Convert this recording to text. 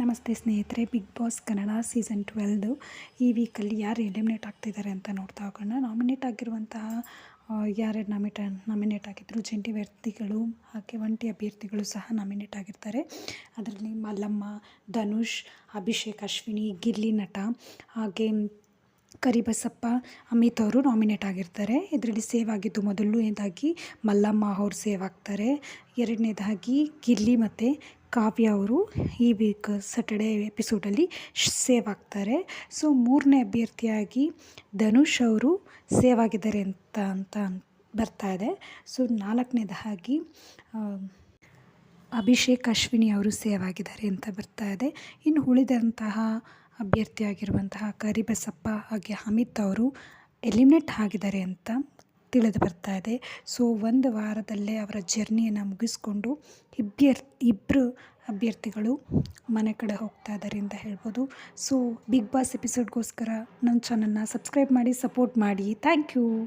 ನಮಸ್ತೆ ಸ್ನೇಹಿತರೆ big boss Kannada season twelve ಈ ವೀಕಲ್ಲಿ ಯಾರು ಎಲಿಮಿನೇಟ್ ಆಗ್ತಿದ್ದಾರೆ ಅಂತ ನೋಡ್ತಾ ಹೋಗೋಣ. ನಾಮಿನೇಟ್ ಆಗಿರುವಂತಹ ಯಾರ್ಯಾರು ನಾಮಿಟ ನಾಮಿನೇಟ್ ಆಗಿದ್ದರು ಜಂಟಿ ವ್ಯಕ್ತಿಗಳು, ಹಾಗೆ ಒಂಟಿ ಅಭ್ಯರ್ಥಿಗಳು ಸಹ ನಾಮಿನೇಟ್ ಆಗಿರ್ತಾರೆ. ಅದರಲ್ಲಿ ಮಲ್ಲಮ್ಮ, ಧನುಷ್, ಅಭಿಷೇಕ್, ಅಶ್ವಿನಿ, ಗಿಲ್ಲಿ ನಟ, ಹಾಗೆ ಕರಿಬಸಪ್ಪ, ಅಮಿತ್ ಅವರು ನಾಮಿನೇಟ್ ಆಗಿರ್ತಾರೆ. ಇದರಲ್ಲಿ ಸೇವ್ ಆಗಿದ್ದು ಮೊದಲನೇದಾಗಿ ಮಲ್ಲಮ್ಮ ಅವರು ಸೇವ್ ಆಗ್ತಾರೆ. ಎರಡನೇದಾಗಿ ಗಿಲ್ಲಿ ಮತ್ತು ಕಾವ್ಯ ಅವರು ಈ ವೀಕ್ ಸ್ಯಾಟರ್ಡೇ ಎಪಿಸೋಡಲ್ಲಿ ಸೇವ್ ಆಗ್ತಾರೆ. ಸೊ ಮೂರನೇ ಅಭ್ಯರ್ಥಿಯಾಗಿ ಧನುಷ್ ಅವರು ಸೇವ್ ಆಗಿದ್ದಾರೆ ಅಂತ ಅಂತ ಬರ್ತಾ ಇದೆ. ಸೊ ನಾಲ್ಕನೇದಾಗಿ ಅಭಿಷೇಕ್ ಅಶ್ವಿನಿ ಅವರು ಸೇವ್ ಆಗಿದ್ದಾರೆ ಅಂತ ಬರ್ತಾ ಇದೆ. ಇನ್ನು ಉಳಿದಂತಹ ಅಭ್ಯರ್ಥಿಯಾಗಿರುವಂತಹ ಕರಿಬಸಪ್ಪ ಹಾಗೆ ಅಮಿತ್ ಅವರು ಎಲಿಮಿನೇಟ್ ಆಗಿದ್ದಾರೆ ಅಂತ ತಿಳಿದು ಬರ್ತಾ ಇದೆ. ಸೊ, ಒಂದು ವಾರದಲ್ಲೇ ಅವರ ಜರ್ನಿಯನ್ನು ಮುಗಿಸ್ಕೊಂಡು ಇಬ್ಬರು ಇಬ್ಬರು ಅಭ್ಯರ್ಥಿಗಳು ಮನೆ ಕಡೆ ಹೋಗ್ತಾ ಇದ್ದಾರೆ ಅಂತ ಹೇಳ್ಬೋದು. ಸೊ, ಬಿಗ್ ಬಾಸ್ ಎಪಿಸೋಡ್ಗೋಸ್ಕರ ನನ್ನ ಚಾನಲ್ನ ಸಬ್ಸ್ಕ್ರೈಬ್ ಮಾಡಿ, ಸಪೋರ್ಟ್ ಮಾಡಿ. Thank you.